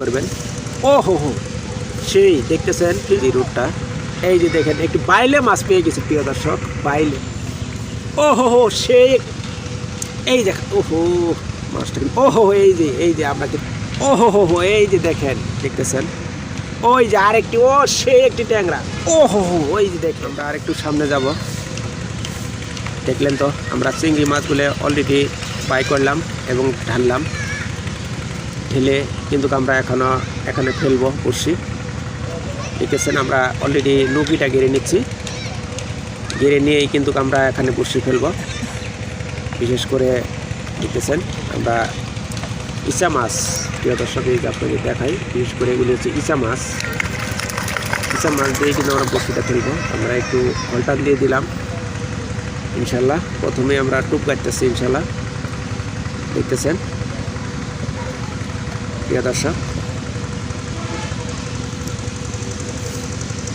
করবেন। ও হো হো। সেই দেখতেছেন এই রুটটা এই যে দেখেন, একটু বাইলে মাছ পেয়ে গেছে, প্রিয় দর্শক, বাইলে। ও হো হো, সেই এই দেখেন, ও হো, মাছটা ও হো এই যে এই যে আপনাকে ও হো হো হো, এই যে দেখেন, দেখতেছেন? ওই যে আরেকটি, ও সেই একটি ট্যাংরা। ও হো হো, ওই যে দেখেন, আমরা আরেকটু সামনে যাব। দেখলেন তো, আমরা চিংড়ি মাছগুলো অলরেডি বাই করলাম এবং ঢাললাম। ঢেলে কিন্তু আমরা এখনও এখানে ফেলব বসি দেখেছেন আমরা অলরেডি নৌকিটা গেড়ে নিচ্ছি। গেড়ে নিয়েই কিন্তু আমরা এখানে বসি ফেলব। বিশেষ করে দেখতেছেন আমরা ইচা মাছ, প্রিয় দর্শক, এই দেখাই, বিশেষ করে এগুলি হচ্ছে ইচা মাছ। ইচা মাছ দিয়ে কিন্তু আমরা বসিটা ফেলব। আমরা একটু হলটান দিয়ে দিলাম, ইনশাল্লাহ। প্রথমে আমরা টুপ কাটতেছি, ইনশাল্লাহ। দেখতেছেন প্রিয় দর্শক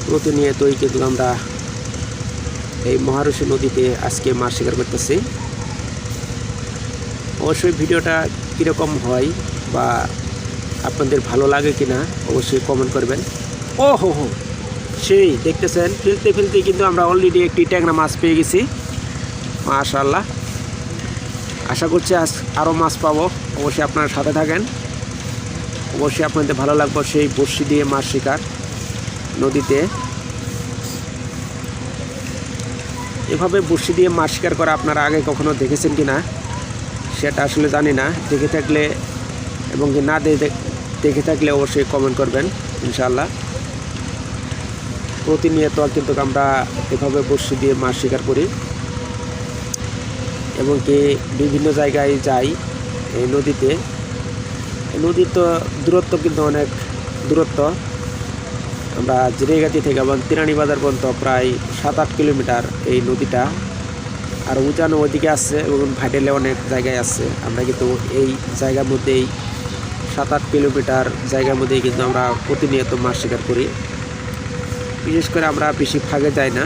প্রতিনিয়তই কিন্তু আমরা এই মহারষী নদীতে আজকে মাছ শিকার করতেছি। অবশ্যই ভিডিওটা কীরকম হয় বা আপনাদের ভালো লাগে কিনা অবশ্যই কমেন্ট করবেন। ও হো হো, সেই দেখতেছেন, ফেলতে ফেলতে কিন্তু আমরা অলরেডি একটি ট্যাংরা মাছ পেয়ে গেছি। মাশাল্লাহ আশা করছি আজ আরও মাছ পাবো। অবশ্যই আপনারা সাথে থাকেন। অবশ্যই আপনাদের ভালো লাগবে সেই বড়শি দিয়ে মাছ শিকার নদীতে। এভাবে বড়শি দিয়ে মাছ শিকার করা আপনারা আগে কখনো দেখেছেন কি না? সেটা আসলে জানি না। দেখে থাকলে এবং কি না দেখে থাকলে অবশ্যই কমেন্ট করবেন, ইনশাআল্লাহ। প্রতিনিয়ত কিন্তু আমরা এভাবে বড়শি দিয়ে মাছ শিকার করি। এবং কি বিভিন্ন জায়গায় যাই এই নদীতে। নদীর তো দূরত্ব কিন্তু অনেক দূরত্ব। আমরা জিরেগাতি থেকে এবং তিরানি বাজার পর্যন্ত প্রায় সাত আট কিলোমিটার এই নদীটা। আর উজানো ওদিকে আছে এবং ভাইডেলে অনেক জায়গায় আছে। আমরা কিন্তু এই জায়গার মধ্যেই সাত আট কিলোমিটার জায়গার মধ্যেই কিন্তু আমরা প্রতিনিয়ত মাছ শিকার করি। বিশেষ করে আমরা বেশি ফাঁকে যাই না,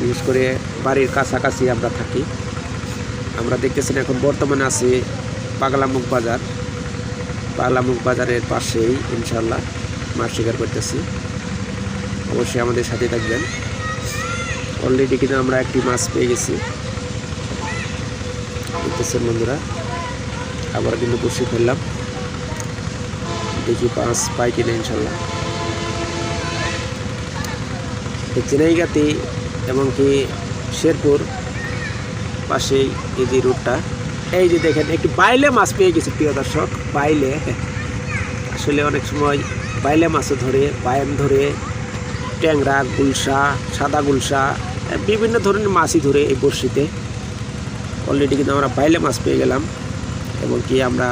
বিশেষ করে বাড়ির কাছাকাছি আমরা থাকি। আমরা দেখতেছেন এখন বর্তমানে আছি পাগলামুখ বাজার। পাগলামুখ বাজারের পাশেই ইনশাল্লাহ মাছ শিকার করতেছি। অবশ্যই আমাদের সাথে থাকবেন। অলরেডি কিন্তু আমরা একটি মাছ পেয়ে গেছি। দেখতেছেন বন্ধুরা আবার কিন্তু বসে ফেললাম। দেখি পাঁচ পাই কিনা ইনশাল্লাহ চেনাইগাতি এবং কি শেরপুর পাশেই এই যে রুটটা এই যে দেখেন, একটু বাইলে মাছ পেয়ে গেছে, প্রিয় দর্শক, বাইলে। আসলে অনেক সময় বাইলে মাছও ধরে বায়ান ধরে, ট্যাংরা, গুলশা, সাদা গুলশা বিভিন্ন ধরনের মাছই ধরে এই বড়শিতে। অলরেডি কিন্তু আমরা বাইলে মাছ পেয়ে গেলাম, এবং কি আমরা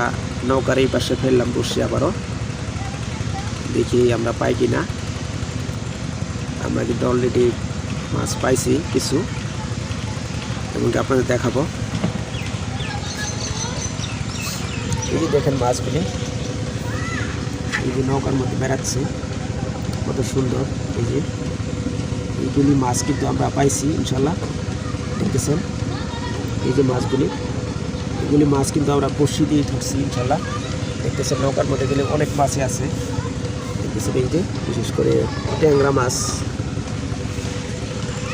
নৌকার এই পাশে ফেললাম বসছি আবারও। দেখি আমরা পাই কি না আমরা কিন্তু অলরেডি মাছ পাইছি কিছু। এবং আপনাদের দেখাবো। এই যে দেখেন মাছগুলি। এই যে নৌকার মধ্যে বেড়াচ্ছে, কত সুন্দর। এই যে এইগুলি মাছ কিন্তু আমরা পাইছি, ইনশাল্লাহ। দেখতেছেন? এই যে মাছগুলি। এগুলি মাছ কিন্তু আমরা বসি দিয়ে ধরছি, ইনশাল্লাহ। দেখতেছেন, নৌকার মধ্যে গেলে অনেক মাছই আছে। দেখতেছেন এই যে, বিশেষ করে ট্যাংরা মাছ।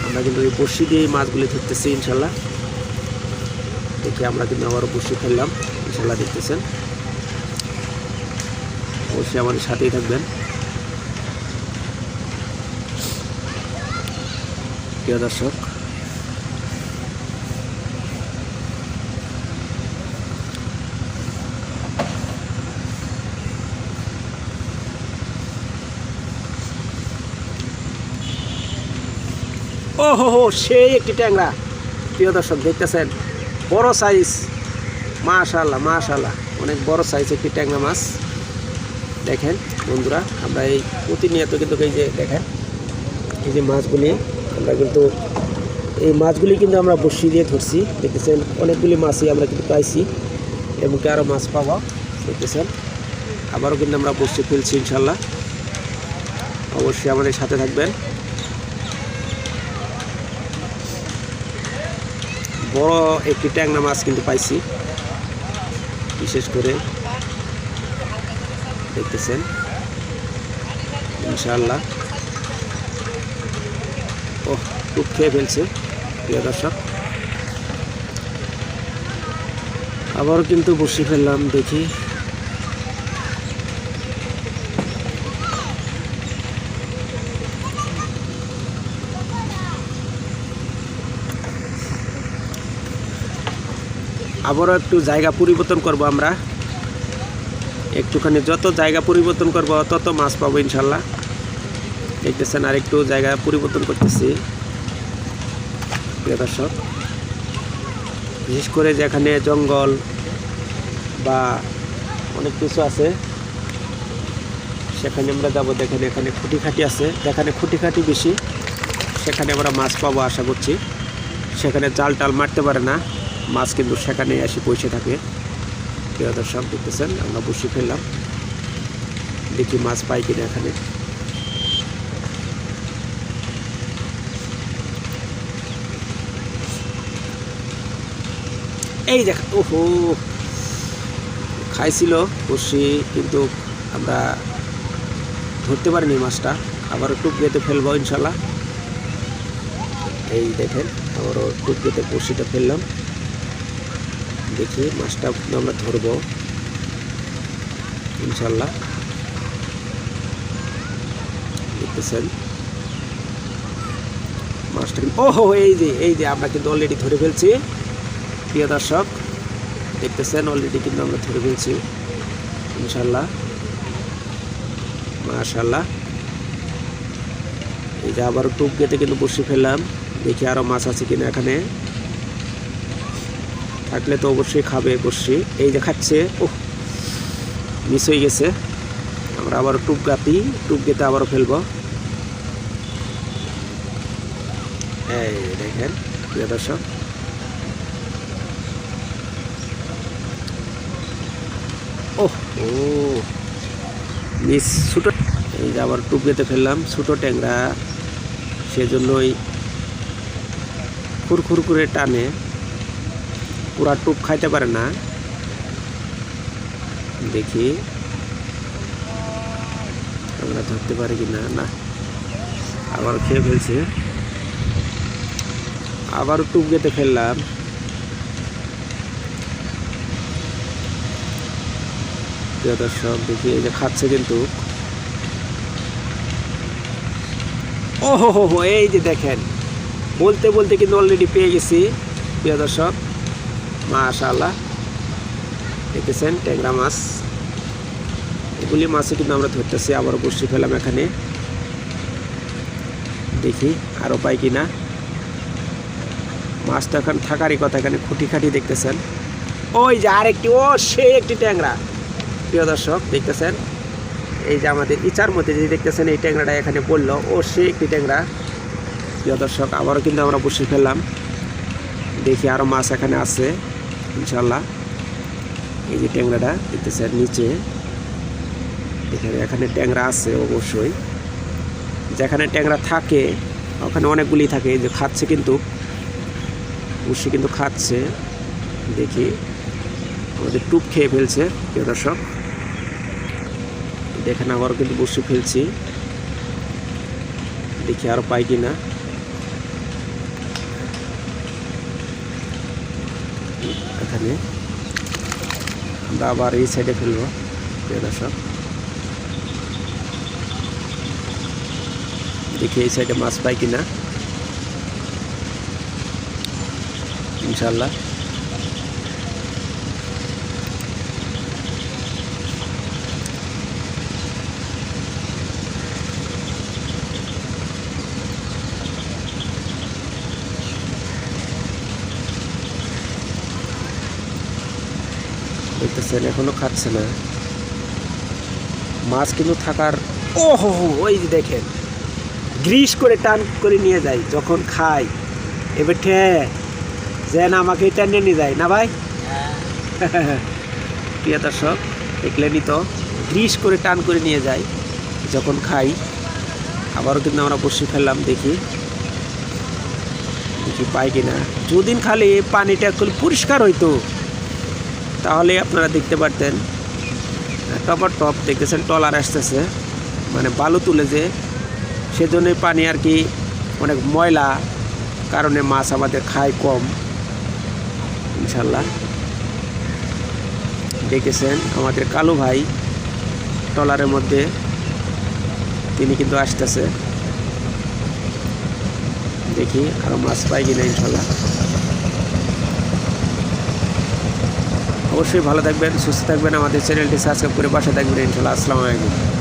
আমরা কিন্তু এই বসি দিয়ে মাছগুলি ধরতেছি, ইনশাল্লাহ। দেখে আমরা কিন্তু আবারও বসি ফেললাম। ইনশাল্লাহ দেখতেছেন। অবশ্যই আমাদের সাথেই থাকবেন। প্রিয় দর্শক ও হো হো সেই একটি ট্যাংরা। প্রিয় দর্শক, দেখতেছেন, বড় সাইজ মাশাল্লাহ মাশাল্লাহ অনেক বড় সাইজ একটি ট্যাংরা মাছ। দেখেন বন্ধুরা, আমরা এই প্রতিনিয়ত কিন্তু এই যে দেখেন, এই যে মাছগুলি, আমরা কিন্তু এই মাছগুলি কিন্তু আমরা বসি দিয়ে ধরছি। দেখতেছেন, অনেকগুলি মাছই আমরা কিন্তু পাইছি এবং আরও মাছ পাওয়া দেখতেছেন, আবারও কিন্তু আমরা বসে ফেলছি ইনশাল্লাহ অবশ্যই আমাদের সাথে থাকবেন। বড় একটি ট্যাংরা মাছ কিন্তু পাইছি। বিশেষ করে দেখতেছেন। ইনশাআল্লাহ। ও খুব খেয়ে ফেলছে, প্রিয় দর্শক। আবারও কিন্তু বসে ফেললাম দেখি। আবারও একটু জায়গা পরিবর্তন করব আমরা। একটুখানি যত জায়গা পরিবর্তন করব, তত মাছ পাবো ইনশাল্লাহ। দেখতেছেন আর একটু জায়গা পরিবর্তন করতেছি। প্রিয় দর্শক, বিশেষ করে যেখানে জঙ্গল বা অনেক কিছু আছে, সেখানে আমরা যাব। দেখেন এখানে খুঁটিখাটি আছে। যেখানে খুঁটিখাটি বেশি, সেখানে আমরা মাছ পাবো আশা করছি। সেখানে জাল টাল মারতে পারে না। মাছ কিন্তু সেখানে এসে পৌঁছে থাকে। প্রিয় দর্শক, দেখতেছেন, আমরা বসে ফেললাম। দেখি মাছ পাই কিনা এখানে। এই দেখ, ওহো! খাইছিল বসি, কিন্তু আমরা ধরতে পারিনি মাছটা। আবার টুক গেতে ফেলব ইনশাল্লাহ। এই দেখেন, আবারও টুক গেতে বসিটা ফেললাম। দেখি, মাছটা আমরা ধরবো। ইনশাল্লাহ। দেখতেছেন? মাছটা কিন্তু- ওহো, এই যে এই যে, আমরা কিন্তু অলরেডি ধরে ফেলছি। প্রিয় দর্শক, দেখতেছেন অলরেডি কিন্তু আমরা ধরে ফেলছি। ইনশাল্লাহ। মাশাল্লাহ। এই যে আবার টুপ গেতে কিন্তু বসে ফেললাম। দেখি আরও মাছ আছে কিনা এখানে। থাকলে তো অবশ্যই খাবে বসি এই যে খাচ্ছে ও মিস হয়ে গেছে। আমরা আবার টুপ গাতি টুপ গেতে আবারও ফেলব। এই দেখেন, প্রিয় দর্শক। ওহ, ও মিস ছোটো এই যে আবার টুপ গেতে ফেললাম, ছোটো ট্যাংরা। সেজন্যই খুরখুর করে টানে। পুরা টুপ খাইতে পারে না। দেখি। আমরা ধরতে পারি কি না? না। আবার খেয়ে ফেলছে। আবার টুপ গেতে ফেললাম। প্রিয় দর্শক, দেখি এই যে খাচ্ছে কিন্তু। ও হো হো এই যে দেখেন। বলতে বলতে কিন্তু অলরেডি পেয়ে গেছি। প্রিয় দর্শক মাশাআল্লাহ। দেখতেছেন ট্যাংরা মাছ। এগুলি মাছও কিন্তু আমরা ধরতেছি আবার বসে ফেলাম এখানে। দেখি আরও পাই কি না মাছ তো এখন থাকারই কথা, এখানে খুঁটি খাটি দেখতেছেন। ওই যে আরেকটি, ও সে একটি ট্যাংরা। প্রিয় দর্শক, দেখতেছেন? এই যে আমাদের ইচার মধ্যে যে দেখতেছেন, এই ট্যাংরাটা এখানে পড়ল, ও সে একটি ট্যাংরা। প্রিয় দর্শক, আবারও কিন্তু আমরা বসে ফেললাম। দেখি আরও মাছ এখানে আছে। ইনশাল্লাহ এই যে ট্যাংরাটা, দেখতেছেন নিচে। এখানে এখানে ট্যাংরা আছে অবশ্যই। যেখানে ট্যাংরা থাকে, ওখানে অনেকগুলি থাকে। যে খাচ্ছে কিন্তু। অবশ্যই কিন্তু খাচ্ছে। দেখি। আমাদের টুপ খেয়ে ফেলছে, প্রিয় দর্শক। দেখেন আবারও কিন্তু বসে ফেলছি। দেখি আরও পাই কি না এখানে। আমরা আবার এই সাইডে ফেলব, প্রিয় দর্শক। দেখি এই সাইডে মাছ পাই কিনা। ইনশাল্লাহ দেখতেছেন এখনও খাচ্ছে না। মাছ কিন্তু থাকার ও হো হো ওই যে দেখেন। গ্রিস করে টান করে নিয়ে যায় যখন খাই এবার ঠে যেন আমাকে টেনে নিয়ে যায় না ভাই? প্রিয় দর্শক দেখলেনই তো গ্রিস করে টান করে নিয়ে যায় যখন খাই আবারও কিন্তু আমরা বসে ফেললাম দেখি। দেখি পাই কিনা। যদিন খালি পানিটা একটু পরিষ্কার হইতো তাহলে আপনারা দেখতে পারতেন। টপার টপ দেখতেছেন, টলার আসতেছে। মানে বালু তুলে যে, সেজন্যই পানি আর কি অনেক ময়লা কারণে মাছ আমাদের খায় কম। ইনশাল্লাহ। দেখেছেন আমাদের কালু ভাই ট্রলারের মধ্যে, তিনি কিন্তু আসতেছে। দেখি আরও মাছ পাই কিনা ইনশাল্লাহ। অবশ্যই ভালো থাকবেন সুস্থ থাকবেন আমাদের চ্যানেলটি সাবস্ক্রাইব করে পাশে থাকবেন ইনশাল্লাহ। আসসালামু আলাইকুম।